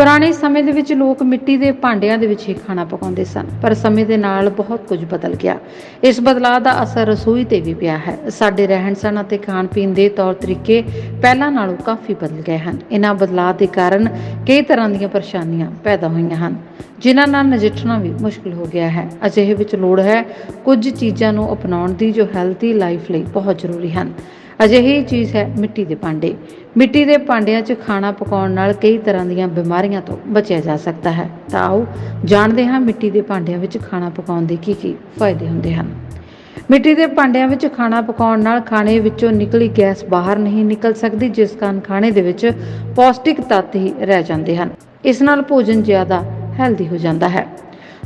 ਪੁਰਾਣੇ ਸਮੇਂ ਦੇ ਵਿੱਚ ਲੋਕ ਮਿੱਟੀ ਦੇ ਭਾਂਡਿਆਂ ਦੇ ਵਿੱਚ ਹੀ ਖਾਣਾ ਪਕਾਉਂਦੇ ਸਨ, ਪਰ ਸਮੇਂ ਦੇ ਨਾਲ ਬਹੁਤ ਕੁਝ ਬਦਲ ਗਿਆ। ਇਸ ਬਦਲਾਅ ਦਾ ਅਸਰ ਰਸੋਈ ਤੇ ਵੀ ਪਿਆ ਹੈ। ਸਾਡੇ ਰਹਿਣ ਸਹਿਣ ਅਤੇ ਖਾਣ ਪੀਣ ਦੇ ਤੌਰ ਤਰੀਕੇ ਪਹਿਲਾਂ ਨਾਲੋਂ ਕਾਫੀ ਬਦਲ ਗਏ ਹਨ। ਇਹਨਾਂ ਬਦਲਾਅ ਦੇ ਕਾਰਨ ਕਈ ਤਰ੍ਹਾਂ ਦੀਆਂ ਪਰੇਸ਼ਾਨੀਆਂ ਪੈਦਾ ਹੋਈਆਂ ਹਨ, ਜਿਨ੍ਹਾਂ ਨਾਲ ਨਜਿੱਠਣਾ ਵੀ ਮੁਸ਼ਕਲ ਹੋ ਗਿਆ ਹੈ। ਅਜਿਹੇ ਵਿੱਚ ਲੋੜ ਹੈ ਕੁਝ ਚੀਜ਼ਾਂ ਨੂੰ ਅਪਣਾਉਣ ਦੀ ਜੋ ਹੈਲਥੀ ਲਾਈਫ ਲਈ ਬਹੁਤ ਜ਼ਰੂਰੀ ਹਨ। ਅਜਿਹੀ ਚੀਜ਼ ਹੈ ਮਿੱਟੀ ਦੇ ਭਾਂਡੇ। ਮਿੱਟੀ ਦੇ ਭਾਂਡਿਆਂ 'ਚ ਖਾਣਾ ਪਕਾਉਣ ਨਾਲ ਕਈ ਤਰ੍ਹਾਂ ਦੀਆਂ ਬਿਮਾਰੀਆਂ ਤੋਂ ਬਚਿਆ ਜਾ ਸਕਦਾ ਹੈ। ਤਾਂ ਆਓ ਜਾਣਦੇ ਹਾਂ ਮਿੱਟੀ ਦੇ ਭਾਂਡਿਆਂ ਵਿੱਚ ਖਾਣਾ ਪਕਾਉਣ ਦੇ ਕੀ ਕੀ ਫਾਇਦੇ ਹੁੰਦੇ ਹਨ। ਮਿੱਟੀ ਦੇ ਭਾਂਡਿਆਂ ਵਿੱਚ ਖਾਣਾ ਪਕਾਉਣ ਨਾਲ ਖਾਣੇ ਵਿੱਚੋਂ ਨਿਕਲੀ ਗੈਸ ਬਾਹਰ ਨਹੀਂ ਨਿਕਲ ਸਕਦੀ, ਜਿਸ ਕਾਰਨ ਖਾਣੇ ਦੇ ਵਿੱਚ ਪੌਸ਼ਟਿਕ ਤੱਤ ਹੀ ਰਹਿ ਜਾਂਦੇ ਹਨ। ਇਸ ਨਾਲ ਭੋਜਨ ਜ਼ਿਆਦਾ ਹੈਲਦੀ ਹੋ ਜਾਂਦਾ ਹੈ।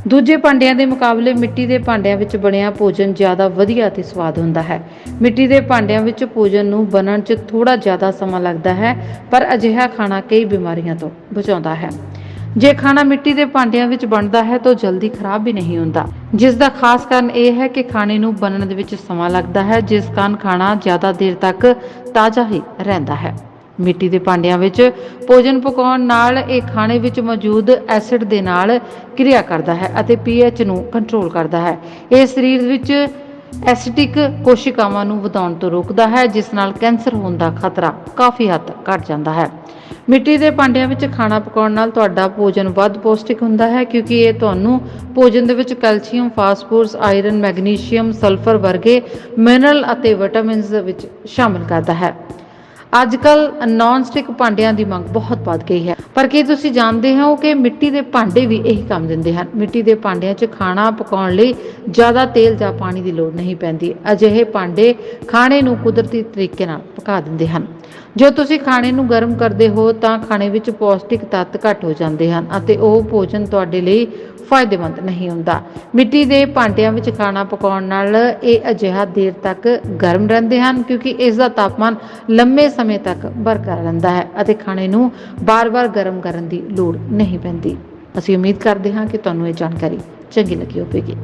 ਦੂਜੇ ਭਾਂਡਿਆਂ ਦੇ ਮੁਕਾਬਲੇ ਮਿੱਟੀ ਦੇ ਭਾਂਡਿਆਂ ਵਿੱਚ ਬਣਿਆ ਭੋਜਨ ਜ਼ਿਆਦਾ ਵਧੀਆ ਅਤੇ ਸਵਾਦ ਹੁੰਦਾ ਹੈ। ਮਿੱਟੀ ਦੇ ਭਾਂਡਿਆਂ ਵਿੱਚ ਭੋਜਨ ਨੂੰ ਬਣਨ 'ਚ ਥੋੜਾ ਜ਼ਿਆਦਾ ਸਮਾਂ ਲੱਗਦਾ ਹੈ, ਪਰ ਅਜਿਹਾ ਖਾਣਾ ਕਈ ਬਿਮਾਰੀਆਂ ਤੋਂ ਬਚਾਉਂਦਾ ਹੈ। ਜੇ ਖਾਣਾ ਮਿੱਟੀ ਦੇ ਭਾਂਡਿਆਂ ਵਿੱਚ ਬਣਦਾ ਹੈ ਤਾਂ ਜਲਦੀ ਖਰਾਬ ਵੀ ਨਹੀਂ ਹੁੰਦਾ। ਜਿਸ ਦਾ ਖਾਸ ਕਾਰਨ ਇਹ ਹੈ ਕਿ ਖਾਣੇ ਨੂੰ ਬਣਨ ਦੇ ਵਿੱਚ ਸਮਾਂ ਲੱਗਦਾ ਹੈ, ਜਿਸ ਕਾਰਨ ਖਾਣਾ ਜ਼ਿਆਦਾ ਦੇਰ ਤੱਕ ਤਾਜ਼ਾ ਹੀ ਰਹਿੰਦਾ ਹੈ। ਮਿੱਟੀ ਦੇ ਭਾਂਡਿਆਂ ਵਿੱਚ ਭੋਜਨ ਪਕਾਉਣ ਨਾਲ ਇਹ ਖਾਣੇ ਵਿੱਚ ਮੌਜੂਦ ਐਸਿਡ ਦੇ ਨਾਲ ਕਿਰਿਆ ਕਰਦਾ ਹੈ ਅਤੇ ਪੀਐਚ ਨੂੰ ਕੰਟਰੋਲ ਕਰਦਾ ਹੈ। ਇਹ ਸਰੀਰ ਵਿੱਚ ਐਸਿਡਿਕ ਕੋਸ਼ਿਕਾਵਾਂ ਨੂੰ ਵਧਾਉਣ ਤੋਂ ਰੋਕਦਾ ਹੈ, ਜਿਸ ਨਾਲ ਕੈਂਸਰ ਹੋਣ ਦਾ ਖਤਰਾ ਕਾਫੀ ਹੱਦ ਘਟ ਜਾਂਦਾ ਹੈ। ਮਿੱਟੀ ਦੇ ਭਾਂਡਿਆਂ ਵਿੱਚ ਖਾਣਾ ਪਕਾਉਣ ਨਾਲ ਤੁਹਾਡਾ ਭੋਜਨ ਵੱਧ ਪੌਸ਼ਟਿਕ ਹੁੰਦਾ ਹੈ, ਕਿਉਂਕਿ ਇਹ ਤੁਹਾਨੂੰ ਭੋਜਨ ਦੇ ਵਿੱਚ calcium, phosphorus, iron, magnesium, sulphur ਵਰਗੇ ਮਿਨਰਲ ਅਤੇ ਵਿਟਾਮਿਨਸ ਵਿੱਚ ਸ਼ਾਮਿਲ ਕਰਦਾ ਹੈ। ਅੱਜ ਕੱਲ ਨਾਨ ਸਟਿਕ ਭਾਂਡਿਆਂ ਦੀ ਮੰਗ ਬਹੁਤ ਵੱਧ ਗਈ ਹੈ। ਪਰ ਕੀ ਤੁਸੀਂ ਜਾਣਦੇ ਹੋ ਕਿ ਮਿੱਟੀ ਦੇ ਭਾਂਡੇ ਵੀ ਇਹੀ ਕੰਮ ਦਿੰਦੇ ਹਨ? ਮਿੱਟੀ ਦੇ ਭਾਂਡਿਆਂ 'ਚ ਖਾਣਾ ਪਕਾਉਣ ਲਈ ਜ਼ਿਆਦਾ ਤੇਲ ਜਾਂ ਪਾਣੀ ਦੀ ਲੋੜ ਨਹੀਂ ਪੈਂਦੀ। ਅਜਿਹੇ ਭਾਂਡੇ ਖਾਣੇ ਨੂੰ ਕੁਦਰਤੀ ਤਰੀਕੇ ਨਾਲ ਪਕਾ ਦਿੰਦੇ ਹਨ। ਜੋ ਤੁਸੀਂ ਖਾਣੇ ਨੂੰ ਗਰਮ ਕਰਦੇ ਹੋ, ਤਾਂ ਖਾਣੇ ਵਿੱਚ ਪੌਸ਼ਟਿਕ ਤੱਤ ਘੱਟ ਹੋ ਜਾਂਦੇ ਹਨ ਅਤੇ ਉਹ ਭੋਜਨ ਤੁਹਾਡੇ ਲਈ ਫਾਇਦੇਮੰਦ ਨਹੀਂ ਹੁੰਦਾ। ਮਿੱਟੀ ਦੇ ਭਾਂਡਿਆਂ ਵਿੱਚ ਖਾਣਾ ਪਕਾਉਣ ਨਾਲ ਇਹ ਅਜਿਹਾ ਦੇਰ ਤੱਕ ਗਰਮ ਰਹਿੰਦੇ ਹਨ ਕਿਉਂਕਿ ਇਸ ਦਾ ਤਾਪਮਾਨ ਲੰਮੇ ਸਮੇਂ ਤੱਕ ਬਰਕਰਾਰ ਰਹਿੰਦਾ ਹੈ ਅਤੇ ਖਾਣੇ ਨੂੰ ਬਾਰ-ਬਾਰ ਗਰਮ ਕਰਨ ਦੀ ਲੋੜ ਨਹੀਂ ਪੈਂਦੀ। ਅਸੀਂ ਉਮੀਦ ਕਰਦੇ ਹਾਂ ਕਿ ਤੁਹਾਨੂੰ ਇਹ ਜਾਣਕਾਰੀ ਚੰਗੀ ਲੱਗੀ ਹੋਵੇਗੀ।